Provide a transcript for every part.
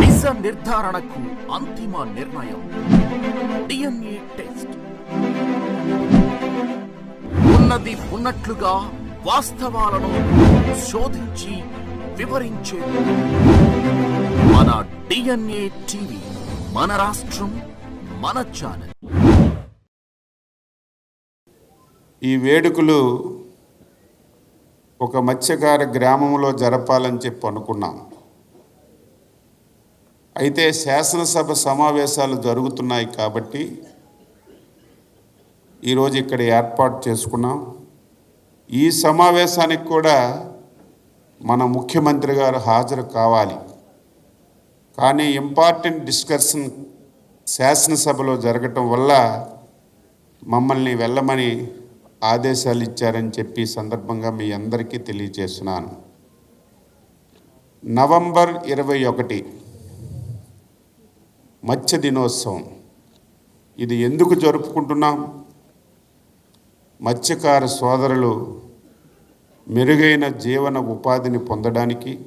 నిజ నిర్ధారణకు అంతిమ నిర్ణయం. DNA test. ఉన్నది ఉన్నట్లుగా వాస్తవాలను శోధించి వివరించే మన డిఎన్ఏ టీవీ మన రాష్ట్రం మన ఛానల్. ఈ వేడుకలు ఒక మత్స్యకార గ్రామంలో జరపాలని చెప్పి అనుకున్నాము అయితే శాసనసభ సమావేశాలు జరుగుతున్నాయి కాబట్టి ఈరోజు ఇక్కడ ఏర్పాటు చేసుకున్నాం. ఈ సమావేశానికి కూడా మన ముఖ్యమంత్రి గారు హాజరు కావాలి. కానీ ఇంపార్టెంట్ డిస్కషన్ శాసనసభలో జరగటం వల్ల మమ్మల్ని వెళ్ళమని ఆదేశాలు ఇచ్చారని చెప్పి సందర్భంగా మీ అందరికీ తెలియజేస్తున్నాను. నవంబర్ ఇరవై ఒకటి మత్స్య దినోత్సవం. ఇది ఎందుకు జరుపుకుంటున్నాం? మత్స్యకార సోదరులు మెరుగైన జీవన ఉపాధిని పొందడానికి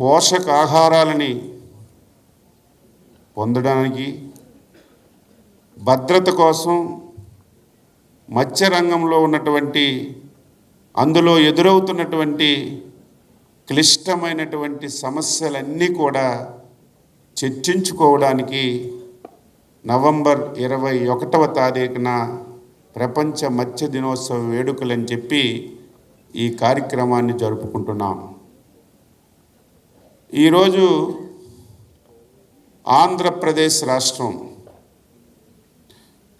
పోషకాహారాలని పొందడానికి భద్రత కోసం మత్స్య రంగంలో ఉన్నటువంటి అందులో ఎదురవుతున్నటువంటి క్లిష్టమైనటువంటి సమస్యలన్నీ కూడా చర్చించుకోవడానికి నవంబర్ ఇరవై ఒకటవ తారీఖున ప్రపంచ మత్స్య దినోత్సవ వేడుకలని చెప్పి ఈ కార్యక్రమాన్ని జరుపుకుంటున్నాం. ఈరోజు ఆంధ్రప్రదేశ్ రాష్ట్రం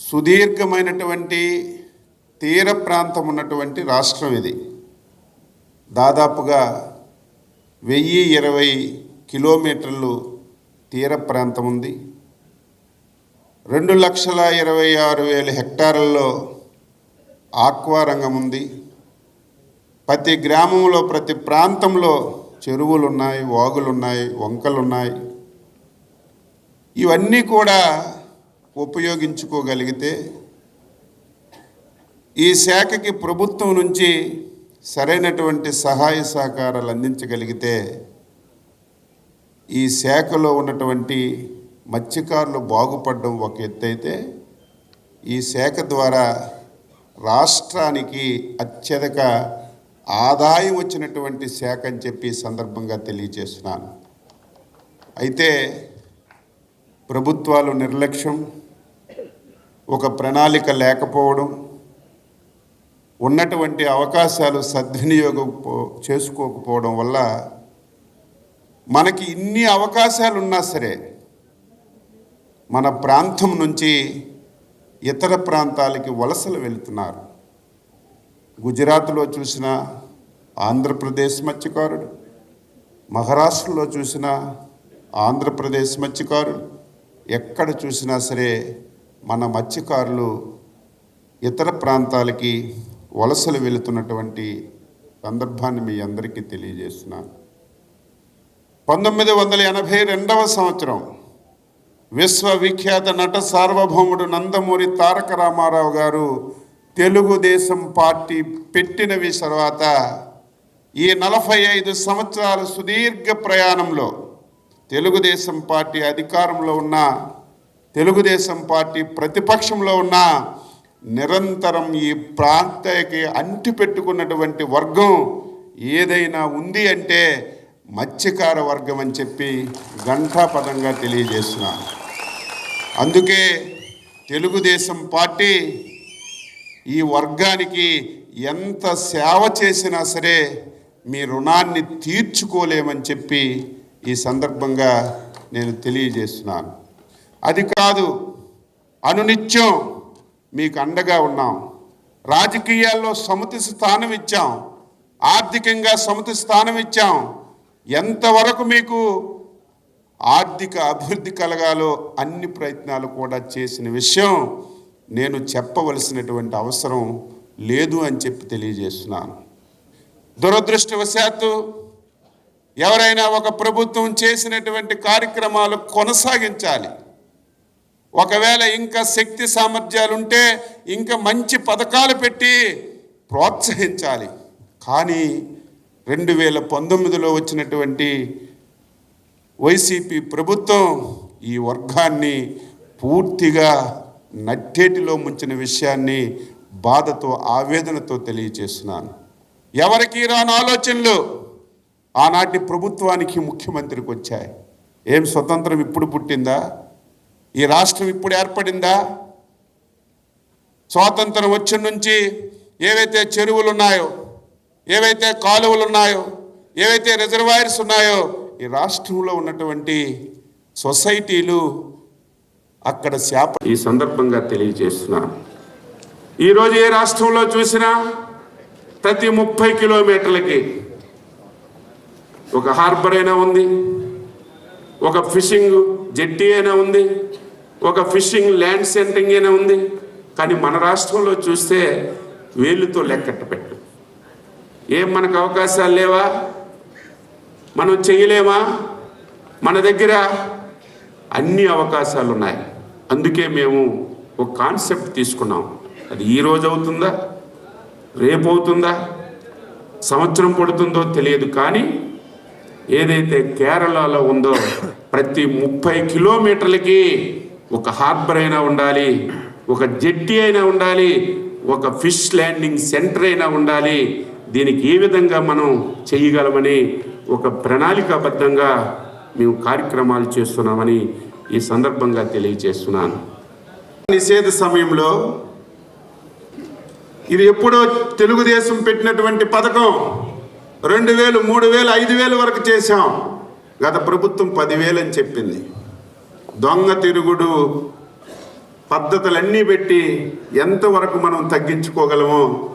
సుదీర్ఘమైనటువంటి తీర ప్రాంతం ఉన్నటువంటి రాష్ట్రం ఇది. దాదాపుగా వెయ్యి ఇరవై కిలోమీటర్లు తీర ప్రాంతం ఉంది. రెండు లక్షల ఇరవై ఆరు వేల హెక్టార్లలో ఆక్వా రంగం ఉంది. ప్రతి గ్రామంలో ప్రతి ప్రాంతంలో చెరువులు ఉన్నాయి వాగులు ఉన్నాయి వంకలు ఉన్నాయి ఇవన్నీ కూడా ఉపయోగించుకోగలిగితే ఈ శాఖకి ప్రభుత్వం నుంచి సరైనటువంటి సహాయ సహకారాలు అందించగలిగితే ఈ శాఖలో ఉన్నటువంటి మత్స్యకారులు బాగుపడడం ఒక ఎత్తైతే ఈ శాఖ ద్వారా రాష్ట్రానికి అత్యధిక ఆదాయం వచ్చినటువంటి శాఖ అని చెప్పి సందర్భంగా తెలియజేస్తున్నాను. అయితే ప్రభుత్వాలు నిర్లక్ష్యం ఒక ప్రణాళిక లేకపోవడం ఉన్నటువంటి అవకాశాలు సద్వినియోగం పో- చేసుకోకపోవడం వల్ల మనకి ఇన్ని అవకాశాలు ఉన్నా సరే మన ప్రాంతం నుంచి ఇతర ప్రాంతాలకి వలసలు వెళుతున్నారు. గుజరాత్లో చూసిన ఆంధ్రప్రదేశ్ మత్స్యకారుడు మహారాష్ట్రలో చూసిన ఆంధ్రప్రదేశ్ మత్స్యకారులు ఎక్కడ చూసినా సరే మన మత్స్యకారులు ఇతర ప్రాంతాలకి వలసలు వెళుతున్నటువంటి సందర్భాన్ని మీ అందరికీ తెలియజేస్తున్నాను. పంతొమ్మిది వందల ఎనభై రెండవ సంవత్సరం విశ్వవిఖ్యాత నట సార్వభౌముడు నందమూరి తారక రామారావు గారు తెలుగుదేశం పార్టీ పెట్టినవి తర్వాత ఈ నలభై ఐదు సంవత్సరాల సుదీర్ఘ ప్రయాణంలో తెలుగుదేశం పార్టీ అధికారంలో ఉన్న తెలుగుదేశం పార్టీ ప్రతిపక్షంలో ఉన్న నిరంతరం ఈ ప్రాంతానికి అంటిపెట్టుకున్నటువంటి వర్గం ఏదైనా ఉంది అంటే మత్స్యకార వర్గం అని చెప్పి ఘంటాపదంగా తెలియజేస్తున్నాను అందుకే తెలుగుదేశం పార్టీ ఈ వర్గానికి ఎంత సేవ చేసినా సరే మీ రుణాన్ని తీర్చుకోలేమని చెప్పి ఈ సందర్భంగా నేను తెలియజేస్తున్నాను. అది కాదు అనునిత్యం మీకు అండగా ఉన్నాం. రాజకీయాల్లో సముతి స్థానం ఇచ్చాం. ఆర్థికంగా సముతి స్థానం ఇచ్చాం. ఎంతవరకు మీకు ఆర్థిక అభివృద్ధి కలగాలో అన్ని ప్రయత్నాలు కూడా చేసిన విషయం నేను చెప్పవలసినటువంటి అవసరం లేదు అని చెప్పి తెలియజేస్తున్నాను. దురదృష్టవశాత్తు ఎవరైనా ఒక ప్రభుత్వం చేసినటువంటి కార్యక్రమాలు కొనసాగించాలి. ఒకవేళ ఇంకా శక్తి సామర్థ్యాలు ఉంటే ఇంకా మంచి పథకాలు పెట్టి ప్రోత్సహించాలి. కానీ రెండు వేల పంతొమ్మిదిలో వచ్చినటువంటి వైసీపీ ప్రభుత్వం ఈ వర్గాన్ని పూర్తిగా నట్టేటిలో ముంచిన విషయాన్ని బాధతో ఆవేదనతో తెలియజేస్తున్నాను ఎవరికి రాని ఆలోచనలు ఆనాటి ప్రభుత్వానికి ముఖ్యమంత్రికి వచ్చాయి. ఏం స్వతంత్రం ఇప్పుడు పుట్టిందా? ఈ రాష్ట్రం ఇప్పుడు ఏర్పడిందా? స్వాతంత్రం వచ్చిన నుంచి ఏవైతే చెరువులు ఉన్నాయో ఏవైతే కాలువలు ఉన్నాయో ఏవైతే రిజర్వాయర్స్ ఉన్నాయో ఈ రాష్ట్రంలో ఉన్నటువంటి సొసైటీలు అక్కడ శాప ఈ సందర్భంగా తెలియజేస్తున్నాను ఈరోజు ఏ రాష్ట్రంలో చూసినా ప్రతి ముప్పై కిలోమీటర్లకి ఒక హార్బర్ అయినా ఉంది ఒక ఫిషింగ్ జెట్టి అయినా ఉంది ఒక ఫిషింగ్ ల్యాండ్ సెంటరింగ్ అయినా ఉంది కానీ మన రాష్ట్రంలో చూస్తే వేలుతో లెక్కట్ట పెట్టు ఏం మనకు అవకాశాలు లేవా? మనం చేయలేమా? మన దగ్గర అన్ని అవకాశాలు ఉన్నాయి. అందుకే మేము ఒక కాన్సెప్ట్ తీసుకున్నాం. అది ఈరోజు అవుతుందా? రేపు అవుతుందా? సంవత్సరం పడుతుందో తెలియదు కానీ ఏదైతే కేరళలో ఉందో ప్రతి ముప్పై కిలోమీటర్లకి ఒక హార్బర్ అయినా ఉండాలి ఒక జెట్టి అయినా ఉండాలి ఒక ఫిష్ ల్యాండింగ్ సెంటర్ అయినా ఉండాలి దీనికి ఏ విధంగా మనం చేయగలమని ఒక ప్రణాళికాబద్ధంగా మేము కార్యక్రమాలు చేస్తున్నామని ఈ సందర్భంగా తెలియజేస్తున్నాను. నిషేధ సమయంలో ఇది ఎప్పుడో తెలుగుదేశం పెట్టినటువంటి పథకం. రెండు వేలు మూడు వేలు ఐదు వేలు వరకు చేశాం. గత ప్రభుత్వం పదివేలు అని చెప్పింది. దొంగ తిరుగుడు పద్ధతులన్నీ పెట్టి ఎంతవరకు మనం తగ్గించుకోగలమో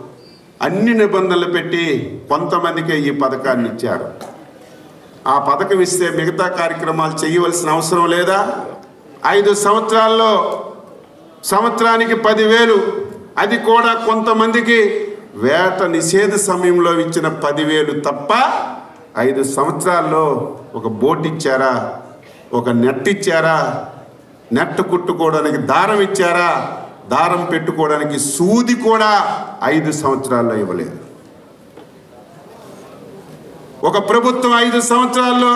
అన్ని నిబంధనలు పెట్టి కొంతమందికే ఈ పథకాన్ని ఇచ్చారు. ఆ పథకం ఇస్తే మిగతా కార్యక్రమాలు చేయవలసిన అవసరం లేదా? ఐదు సంవత్సరాల్లో సంవత్సరానికి పదివేలు అది కూడా కొంతమందికి వేట నిషేధ సమయంలో ఇచ్చిన పదివేలు తప్ప ఐదు సంవత్సరాల్లో ఒక బోట్ ఇచ్చారా? ఒక నెట్ ఇచ్చారా? నెట్ కుట్టుకోవడానికి దారం ఇచ్చారా? దారం పెట్టుకోవడానికి సూది కూడా ఐదు సంవత్సరాల్లో ఇవ్వలేదు. ఒక ప్రభుత్వం ఐదు సంవత్సరాల్లో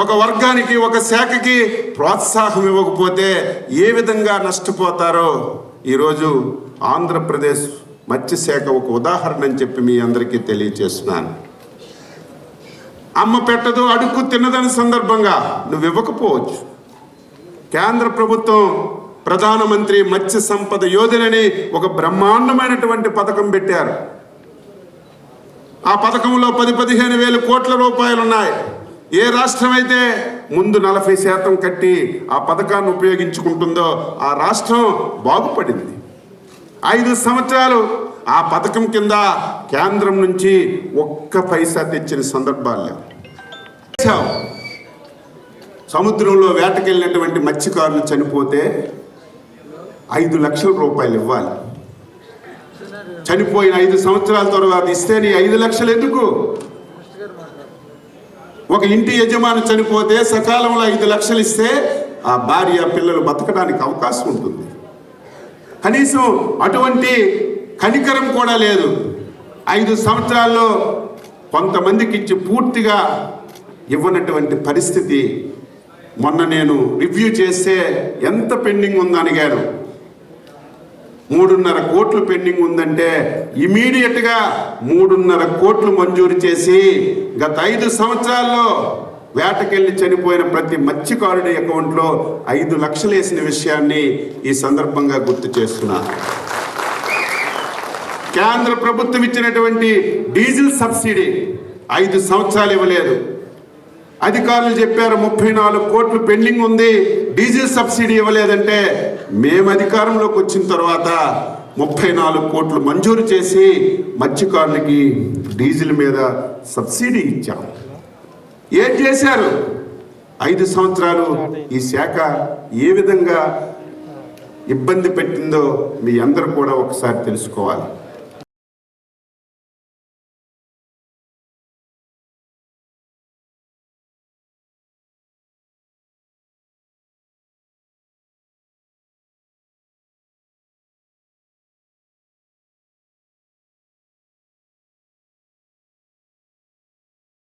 ఒక వర్గానికి ఒక శాఖకి ప్రోత్సాహం ఇవ్వకపోతే ఏ విధంగా నష్టపోతారో ఈరోజు ఆంధ్రప్రదేశ్ మత్స్యశాఖ ఒక ఉదాహరణ అని చెప్పి మీ అందరికీ తెలియజేస్తున్నాను అమ్మ పెట్టదు అడుక్కు తిన్నదని సందర్భంగా నువ్వు ఇవ్వకపోవచ్చు. కేంద్ర ప్రభుత్వం ప్రధానమంత్రి మత్స్య సంపద యోజనని ఒక బ్రహ్మాండమైనటువంటి పథకం పెట్టారు. ఆ పథకంలో పది పదిహేను వేల కోట్ల రూపాయలు ఉన్నాయి ఏ రాష్ట్రం అయితే ముందు నలభై శాతం కట్టి ఆ పథకాన్ని ఉపయోగించుకుంటుందో ఆ రాష్ట్రం బాగుపడింది. ఐదు సంవత్సరాలు ఆ పథకం కింద కేంద్రం నుంచి ఒక్క పైసా తెచ్చిన సందర్భాలు లేవు. సముద్రంలో వేటకెళ్ళినటువంటి మత్స్యకారులు చనిపోతే ఐదు లక్షల రూపాయలు ఇవ్వాలి. చనిపోయిన ఐదు సంవత్సరాల తర్వాత ఇస్తే నీ ఐదు లక్షలు ఎందుకు? ఒక ఇంటి యజమాని చనిపోతే సకాలంలో ఐదు లక్షలు ఇస్తే ఆ భార్య పిల్లలు బతకడానికి అవకాశం ఉంటుంది. కనీసం అటువంటి కనికరం కూడా లేదు. ఐదు సంవత్సరాల్లో కొంతమందికి ఇచ్చి పూర్తిగా ఇవ్వనటువంటి పరిస్థితి మొన్న నేను రివ్యూ చేస్తే ఎంత పెండింగ్ ఉందని అడిగాను మూడున్నర కోట్లు పెండింగ్ ఉందంటే ఇమీడియట్గా మూడున్నర కోట్లు మంజూరు చేసి గత ఐదు సంవత్సరాల్లో వేటకెళ్ళి చనిపోయిన ప్రతి మత్స్యకారుడి అకౌంట్లో ఐదు లక్షలు వేసిన విషయాన్ని ఈ సందర్భంగా గుర్తు చేస్తున్నా. కేంద్ర ప్రభుత్వం ఇచ్చినటువంటి డీజిల్ సబ్సిడీ ఐదు సంవత్సరాలు ఇవ్వలేదు. అధికారులు చెప్పారు ముప్పై నాలుగు కోట్లు పెండింగ్ ఉంది డీజిల్ సబ్సిడీ ఇవ్వలేదంటే మేము అధికారంలోకి వచ్చిన తర్వాత ముప్పై నాలుగు కోట్లు మంజూరు చేసి మత్స్యకారులకి డీజిల్ మీద సబ్సిడీ ఇచ్చాం. ఏం చేశారు? ఐదు సంవత్సరాలు ఈ శాఖ ఏ విధంగా ఇబ్బంది పెట్టిందో మీ అందరూ కూడా ఒకసారి తెలుసుకోవాలి.